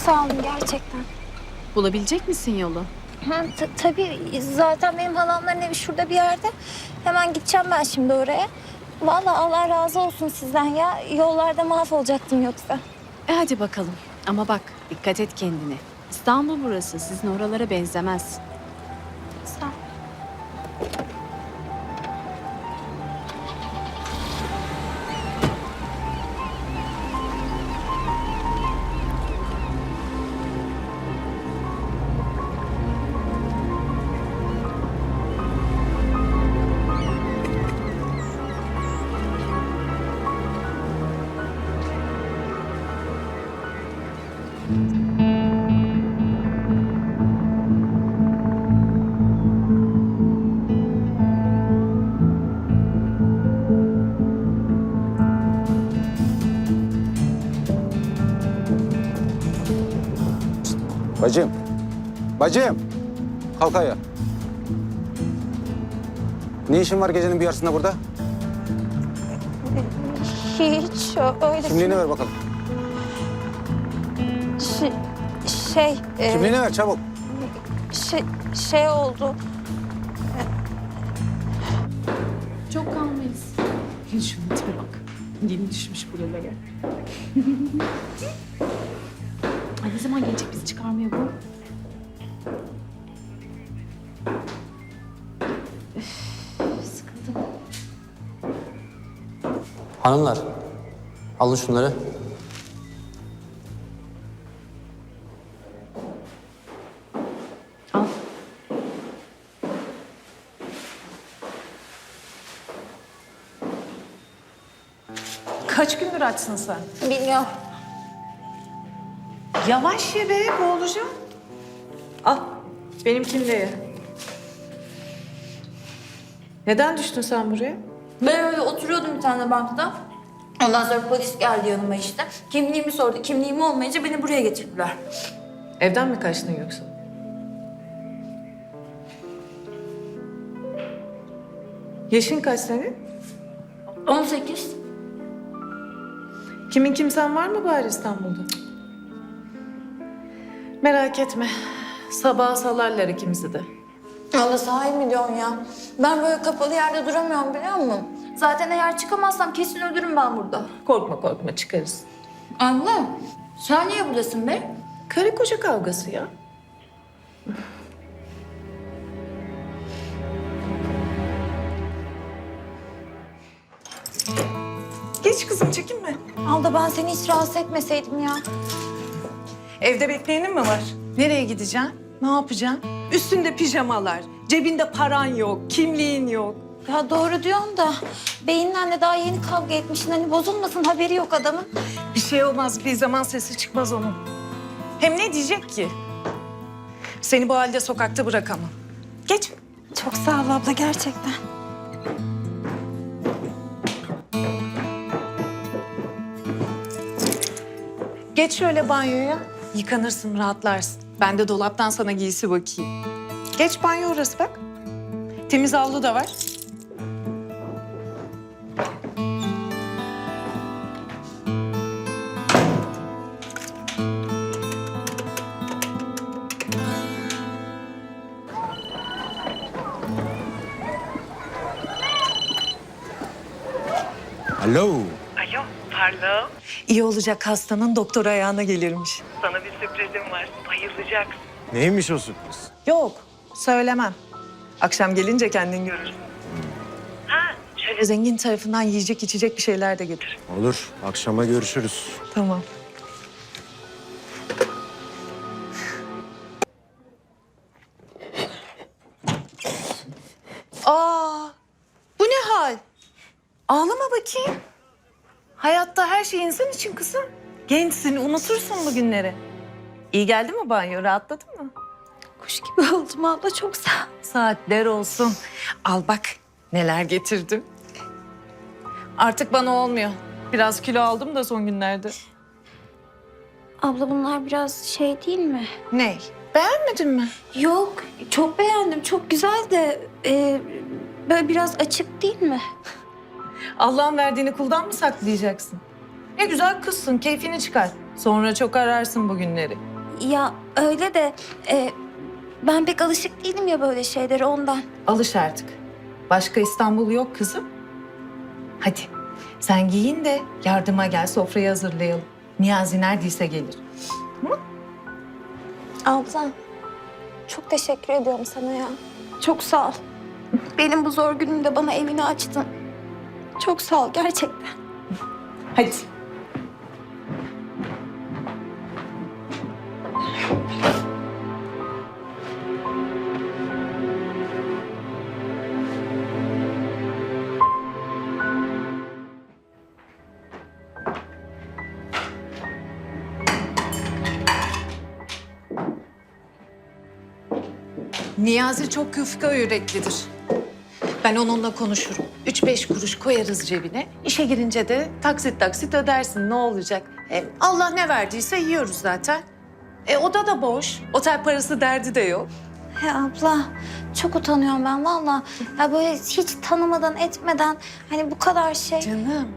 sağ olun gerçekten. Bulabilecek misin yolu? Ha, tabii zaten benim halamların evi şurada bir yerde. Hemen gideceğim ben şimdi oraya. Vallahi Allah razı olsun sizden ya. Yollarda mahvolacaktım yoksa. E hadi bakalım. Ama bak dikkat et kendine. İstanbul burası. Sizin oralara benzemez. Bacım. Bacım. Kalk ayağa. Ne işin var gecenin bir yarısında burada? Hiç öyle Kimliğini ver bakalım. şey, şey, e, Kimliğini ver çabuk. şey, şey oldu. Çok kalmayız. Şunun tipe bak. Yeni düşmüş buralara. Ay ne zaman gelecek bizi çıkarmaya bu? Üf, sıkıldım. Hanımlar, alın şunları. Al. Kaç gündür açsın sen? Bilmiyorum. Yavaş ye be, boğulacağım. Al, benimkini de ye. Neden düştün sen buraya? Ben öyle oturuyordum bir tane bankta. Ondan sonra polis geldi yanıma işte. Kimliğimi sordu. Kimliğim olmayınca beni buraya getirdiler. Evden mi kaçtın yoksa? Yaşın kaç senin? 18. Kimin kimsen var mı bari İstanbul'da? Merak etme. Sabaha salarlar ikimizi de. Allah sahi mi diyorsun ya? Ben böyle kapalı yerde duramıyorum biliyor musun? Zaten eğer çıkamazsam kesin ölürüm ben burada. Korkma korkma çıkarız. Anne, sen niye buradasın be? Karı koca kavgası ya. Geç kızım çekinme. Alda ben seni hiç rahatsız etmeseydim ya. Evde bekleyenin mi var? Nereye gideceksin? Ne yapacaksın? Üstünde pijamalar, cebinde paran yok, kimliğin yok. Ya doğru diyorsun da beyinle daha yeni kavga etmişsin. Hani bozulmasın haberi yok adamın. Bir şey olmaz, bir zaman sesi çıkmaz onun. Hem ne diyecek ki? Seni bu halde sokakta bırakamam. Geç. Çok sağ ol abla gerçekten. Geç şöyle banyoya. Yıkanırsın, rahatlarsın. Ben de dolaptan sana giysi bakayım. Geç banyo orası bak. Temiz havlu da var. Alo. Alo, Parla. İyi olacak hastanın doktor ayağına gelirmiş. Sana bir sürprizim var. Bayılacaksın. Neymiş o sürpriz? Yok, söylemem. Akşam gelince kendin görürsün. Ha, şöyle Zengin tarafından yiyecek içecek bir şeyler de getir. Olur. Akşama görüşürüz. Tamam. Şey insan için kızım. Gençsin, unutursun bu günleri. İyi geldi mi banyo? Rahatladın mı? Kuş gibi oldum abla çok sağ ol. Saatler olsun. Al bak neler getirdim. Artık bana olmuyor. Biraz kilo aldım da son günlerde. Abla bunlar biraz şey değil mi? Ney? Beğenmedin mi? Yok çok beğendim çok güzel de e, böyle biraz açık değil mi? Allah'ın verdiğini kuldan mı saklayacaksın? Ne güzel kızsın, keyfini çıkar. Sonra çok ararsın bu günleri. Ya öyle de e, ben pek alışık değilim ya böyle şeylere ondan. Alış artık. Başka İstanbul yok kızım. Hadi sen giyin de yardıma gel sofrayı hazırlayalım. Niyazi neredeyse gelir. Abla çok teşekkür ediyorum sana ya. Çok sağ ol. Benim bu zor günümde bana evini açtın. Çok sağ ol gerçekten. Hadi. Niyazi çok yufka yüreklidir. Ben onunla konuşurum. Üç beş kuruş koyarız cebine. İşe girince de taksit taksit ödersin ne olacak? Hem Allah ne verdiyse yiyoruz zaten. E oda da boş. Otel parası derdi de yok. He abla çok utanıyorum ben valla. Ya böyle hiç tanımadan etmeden hani bu kadar şey. Canım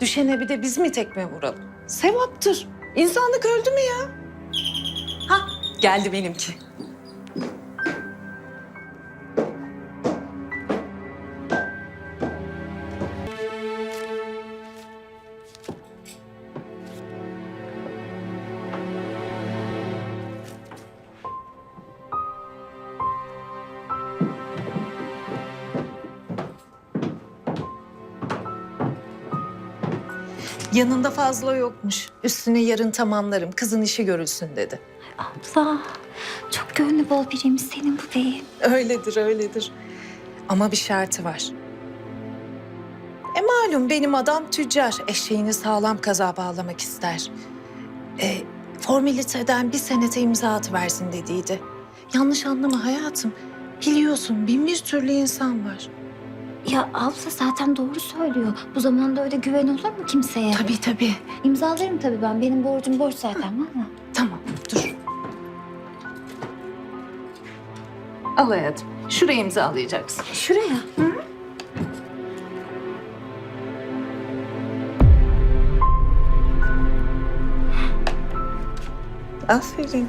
düşene bir de biz mi tekme vuralım? Sevaptır. İnsanlık öldü mü ya? Ha geldi benimki. Yanında fazla yokmuş. Üstüne yarın tamamlarım. Kızın işi görülsün dedi. Abla çok gönlü bol biriymiş senin bu değil. Öyledir, öyledir. Ama bir şartı var. E malum benim adam tüccar. Eşeğini sağlam kaza bağlamak ister. E, formaliteden bir senete imza atıversin dediydi. Yanlış anlama hayatım. Biliyorsun bin bir türlü insan var. Ya abla zaten doğru söylüyor. Bu zamanda öyle güven olur mu kimseye? Tabii tabii. İmzalarım tabii ben. Benim borcum borç zaten valla. Tamam dur. Al hayatım. Şuraya imzalayacaksın. Şuraya. Aferin.